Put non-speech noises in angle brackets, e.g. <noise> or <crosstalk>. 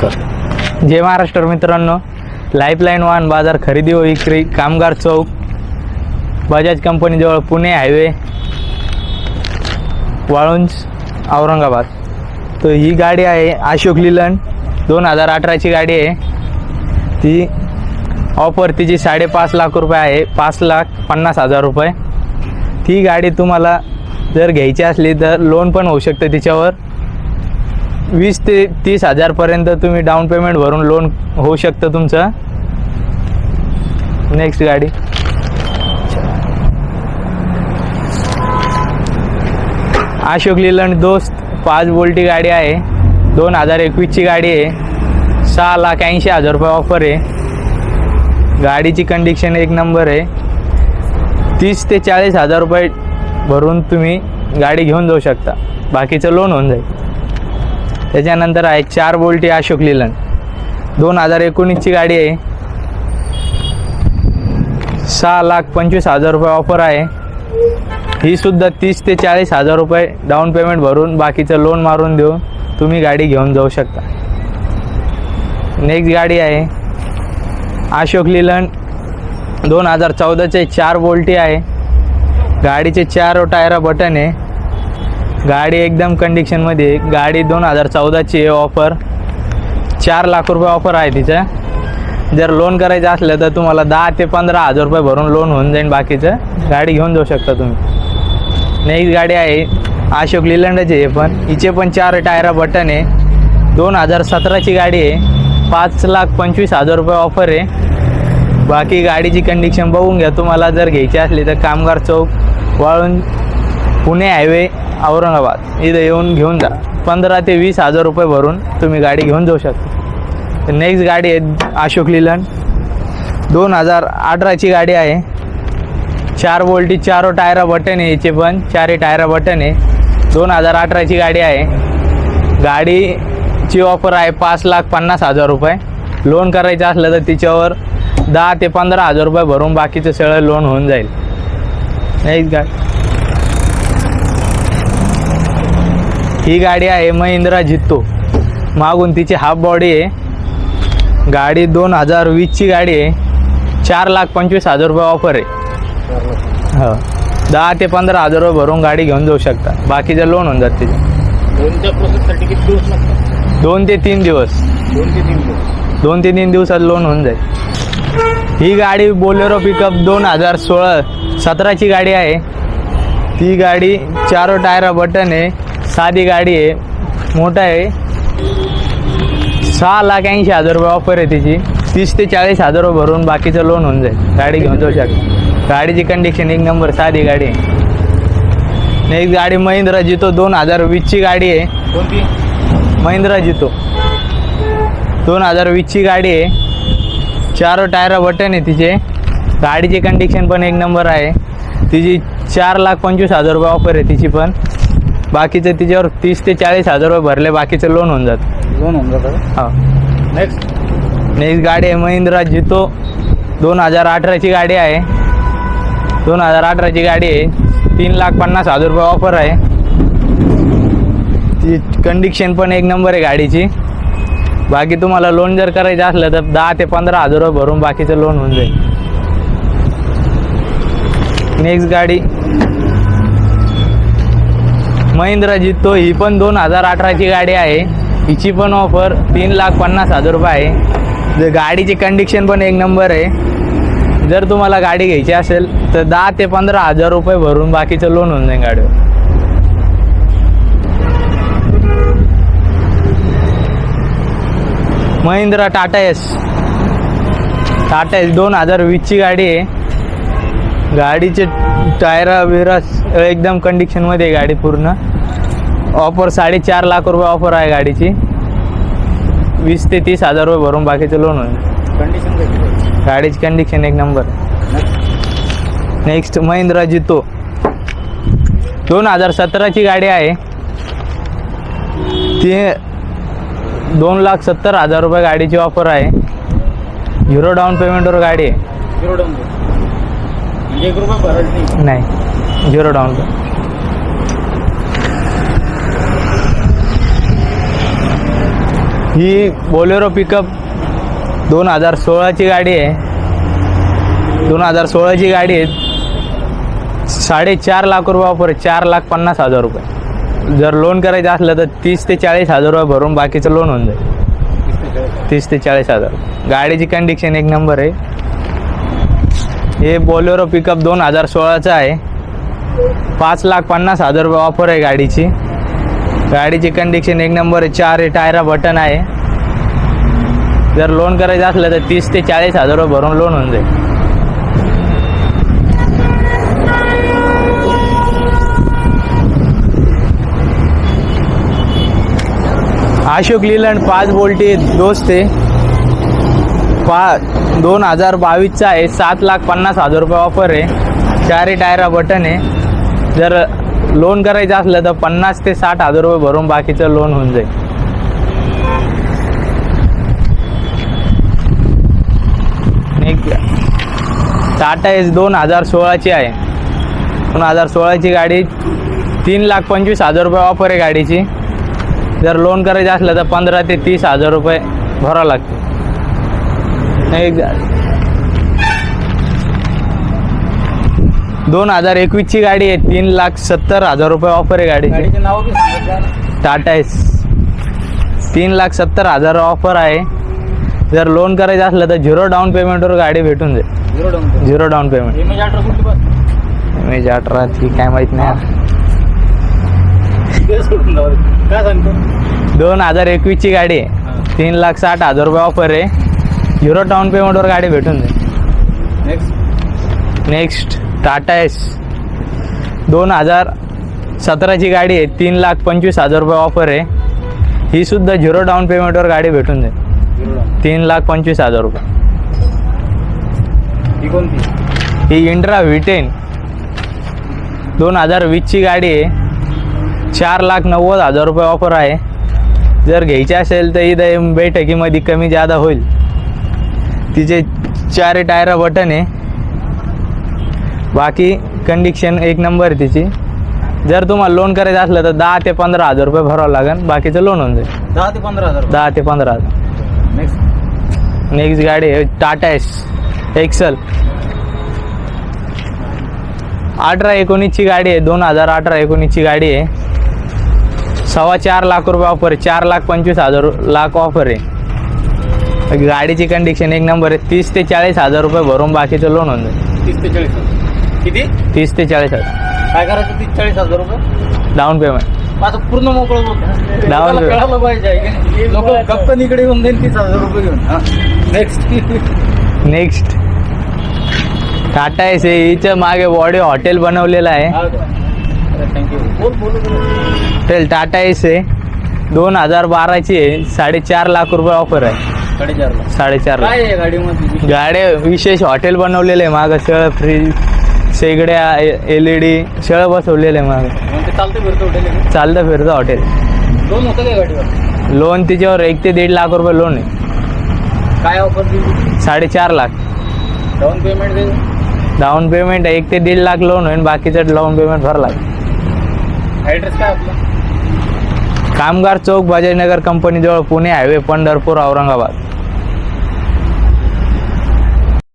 कर जय महाराष्ट्र मित्रांनो. लाईफलाईन वाहन बाजार खरेदी व विक्री कामगार चौक बजाज कंपनीजवळ पुणे हायवे वाळुंज औरंगाबाद. तर ही गाडी आहे अशोक लिलन दोन हजार अठराची गाडी आहे. ती ऑफर तिची साडेपाच लाख रुपये आहे. पाच लाख पन्नास हजार रुपये. ती गाडी तुम्हाला जर घ्यायची असली तर लोन पण होऊ शकतं तिच्यावर. वीस ते तीस हजारपर्यंत तुम्ही डाऊन पेमेंट भरून लोन होऊ शकतं तुमचं. नेक्स्ट गाडी. अशोक लिलंड दोस्त पाच बोल्टी गाडी आहे. दोन हजार एकवीसची गाडी आहे. सहा लाख ऐंशी हजार रुपये ऑफर आहे. गाडीची कंडिशन एक नंबर आहे. तीस ते चाळीस हजार रुपये भरून तुम्ही गाडी घेऊन जाऊ शकता. बाकीचं लोन होऊन जाईल. त्याच्यानंतर आहे चार बोल्टी अशोक लिलन. दोन हजार एकोणीसची गाडी आहे. सहा लाख पंचवीस हजार रुपये ऑफर आहे. ही सुद्धा तीस ते चाळीस हजार रुपये डाऊन पेमेंट भरून बाकीचं लोन मारून देऊन तुम्ही गाडी घेऊन जाऊ शकता. नेक्स्ट गाडी आहे. अशोक लिलन दोन हजार चौदाचे चार बोल्टी आहे. गाडीचे चार टायरा बटन आहे. गाडी एकदम कंडिशनमध्ये गाडी दोन हजार चौदाची आहे ऑफर चार लाख रुपये ऑफर आहे तिचं. जर लोन करायचं असलं तर तुम्हाला दहा ते पंधरा हजार रुपये भरून लोन होऊन जाईल बाकीचं. गाडी घेऊन जाऊ शकता तुम्ही. नेक्स्ट गाडी आहे अशोक लिलंडाची आहे पण. हिचे पण चार टायरा बटन आहे. दोन हजार सतराची गाडी आहे. पाच लाख पंचवीस हजार रुपये ऑफर आहे. बाकी गाडीची कंडिशन बघून घ्या. तुम्हाला जर घ्यायची असली तर कामगार चौक वाळून पुणे हायवे औरंगाबाद. इथं येऊन घेऊन जा. पंधरा ते वीस हजार रुपये भरून तुम्ही गाडी घेऊन जाऊ शकता. तर नेक्स्ट गाडी आहे अशोक लिलन. दोन हजार अठराची गाडी आहे. चार बोल्टी चारो टायरा बटन आहे याचे पण. चारही टायरा बटन आहे. दोन हजार अठराची गाडी आहे. गाडीची ऑफर आहे पाच लाख पन्नास हजार रुपये. लोन करायचं असलं तर तिच्यावर दहा ते पंधरा हजार रुपये भरून बाकीचं सगळं लोन होऊन जाईल. नेक्स्ट गाडी ही गाडी आहे महिंद्रा जित्तो. मागून तिची हाफ बॉडी आहे. गाडी दोन हजार वीसची गाडी आहे. चार लाख पंचवीस हजार रुपये ऑफर आहे. हो. दहा ते पंधरा हजार रुपये भरून गाडी घेऊन जाऊ शकता. बाकीचं लोन होऊन जात तिचे. दोन ते तीन दिवस. दोन ते तीन दिवस. दोन ते तीन दिवसात लोन होऊन जाईल. ही गाडी बोलेरो पिकअप दोन हजार सोळा सतराची गाडी आहे. ती गाडी चारो टायरा बटन आहे. साधी गाडी आहे. मोठा आहे. सहा लाख ऐंशी हजार रुपये ऑफर आहे तिची. तीस ते चाळीस हजार रुपये भरून बाकीचं लोन होऊन जाईल. गाडी घेऊन जाऊ शकता. गाडीची कंडिशन एक नंबर साधी गाडी आहे. नेक्स्ट गाडी महिंद्रा जितो दोन हजार वीसची गाडी आहे. कोणती? महिंद्रा जितो. दोन हजार वीसची गाडी आहे. चार टायर बटन आहे तिचे. गाडीची कंडिशन पण एक नंबर आहे. तिची चार लाख पंचवीस हजार रुपये ऑफर आहे तिची पण. बाकीचं तिच्यावर तीस ते चाळीस हजार रुपये भरले बाकीचं लोन होऊन जातं लोन होऊन जातं हो. नेक्स्ट नेक्स्ट गाडी आहे महिंद्रा जितो. दोन हजार अठराची गाडी आहे. दोन हजार अठराची गाडी आहे. तीन लाख पन्नास हजार रुपये ऑफर आहे. ती कंडिशन पण एक नंबर आहे गाडीची. बाकी तुम्हाला लोन जर करायचं असलं तर दहा ते पंधरा हजार रुपये भरून बाकीचं लोन होऊन जाईल. नेक्स्ट गाडी. महिंद्रा जितो ही पण दोन हजार अठराची गाडी आहे. हिची पण ऑफर तीन लाख पन्नास हजार रुपये आहे. जर गाडीची कंडिशन पण एक नंबर आहे. जर तुम्हाला गाडी घ्यायची असेल तर दहा ते पंधरा हजार रुपये भरून बाकीचं लोन होऊन जाईल गाडीवर. महिंद्रा टाटा एस. टाटा एस दोन हजार वीसची गाडी आहे. गाडीचे टायरा बिरा एकदम कंडिशनमध्ये आहे गाडी पूर्ण. ऑफर साडेचार लाख रुपये ऑफर आहे गाडीची. वीस ते तीस हजार रुपये भरून बाकीचं लोन होईल. कंडिशन गाडीची कंडिशन एक नंबर नेक्स्ट महिंद्रा जितो. दोन हजार सतराची गाडी आहे. ती दोन लाख सत्तर हजार रुपये गाडीची ऑफर आहे. झिरो डाऊन पेमेंटवर गाडी आहे. झिरो डाऊन म्हणजे एक रुपया भरायला नाही नाही झिरो डाउन ही बोलेरो पिकअप दोन हजार सोळाची गाडी आहे. दोन हजार सोळाची गाडी आहे. साडेचार लाख रुपये ऑफर चार लाख पन्नास हजार रुपये. जर लोन करायचं असलं तर तीस ते चाळीस हजार रुपये भरून बाकीचं लोन होऊन जाईल. तीस ते चाळीस हजार. गाडीची कंडिशन एक नंबर आहे. हे बोलेरो पिकअप दोन हजार सोळाचं आहे. पाच लाख पन्नास हजार रुपये ऑफर आहे गाडीची. गाडीची कंडिशन एक नंबर आहे चार टायरा बटन आहे. जर लोन करायचं असलं तर तीस ते चाळीस हजार रुपये भरून लोन होऊन जाईल. अशोक लिलंड पाच बोल्टी दोस्त आहे. पा दोन हजार बावीसचा आहे. सात लाख पन्नास हजार रुपये ऑफर आहे. चारही टायरा बटन आहे. जर लोन करायचं असलं तर पन्नास ते साठ हजार रुपये भरून बाकीचं लोन होऊन जाईल. एक टाटा एस दोन हजार सोळाची आहे. दोन हजार सोळाची गाडी तीन लाख पंचवीस हजार रुपये ऑफर आहे गाडीची. जर लोन करायचं असलं तर पंधरा ते तीस हजार रुपये भरावं लागते. एक दोन हजार एकवीसची गाडी आहे तीन लाख सत्तर हजार रुपये ऑफर आहे गाडीची. टाटा एस. तीन लाख सत्तर हजार ऑफर आहे. जर लोन करायचं असलं तर झिरो डाऊन पेमेंटवर गाडी भेटून जाईल. झिरो डाऊन पेमेंट इमेज अठरा ती काय माहीत नाही. <laughs> दोन हजार एकवीसची गाडी आहे. तीन लाख साठ हजार रुपये ऑफर आहे. झिरो डाऊन पेमेंटवर गाडी भेटून जाईल. नेक्स्ट नेक्स्ट टाटा एस दोन हजार सतराची गाडी आहे. तीन लाख पंचवीस हजार रुपये ऑफर आहे. ही सुद्धा झिरो डाऊन पेमेंटवर गाडी भेटून जाईल. तीन लाख पंचवीस हजार रुपये. ही कोणती? ही इंट्रा व्ही टेन दोन हजार वीसची गाडी आहे. चार लाख नव्वद हजार रुपये ऑफर आहे. जर घ्यायची असेल तर इथं बैठकीमध्ये कमी जादा होईल. तिचे चार टायर बटन आहे बाकी कंडिशन एक नंबर आहे तिची. जर तुम्हाला लोन करायचं असलं तर दहा ते पंधरा हजार रुपये भरावं लागेल. बाकीचं लोन होऊन जाईल. दहा ते पंधरा हजार दहा ते पंधरा हजार. नेक्स्ट नेक्स्ट गाडी आहे टाटा एस एक्सल अठरा एकोणीसची गाडी आहे दोन हजार अठरा एकोणीसची गाडी आहे. सव्वा चार लाख रुपये ऑफर आहे चार लाख पंचवीस हजार लाख ऑफर आहे. गाडीची कंडिशन एक नंबर आहे. तीस ते चाळीस हजार रुपये भरून बाकीचं लोन होऊन जाईल. तीस ते चाळीस हजार. किती? तीस ते चाळीस हजार. काय करायचं? तीस चाळीस हजार रुपये? डाऊन पेमेंट आता पूर्ण मोकळं बोल डाऊन लोकांना पेमेंट. कळालं पाहिजे लोक इकडे येऊन देईल तीस हजार रुपये घेऊन. नेक्स्ट नेक्स्ट टाटा एस हिच्या मागे बॉडी हॉटेल बनवलेलं आहे. थँक्यू बोल बोल बोल. हॉटेल टाटा एस दोन हजार बाराची आहे. साडेचार लाख रुपये ऑफर आहे. साडेचारला. काय आहे गाडीमध्ये गाड्या विशेष हॉटेल बनवलेलं आहे मागं सगळं फ्रीज शेगड्या एल ई डी सगळं बसवलेलं आहे मागं. मग ते चालतं फिरतं हॉटेल चालतं फिरतं हॉटेल दोन होतं काय गाडीवर? लोन तिच्यावर एक ते दीड लाख रुपये लोन आहे. काय ऑफर दिली साडेचार lakh. Down payment down payment एक ते दीड लाख लोन होईल बाकीचं डाऊन पेमेंट भर लागेल ॲड्रेस काय आपला? कामगार चौक बजाजनगर कंपनीजवळ पुणे हायवे पंढरपूर औरंगाबाद.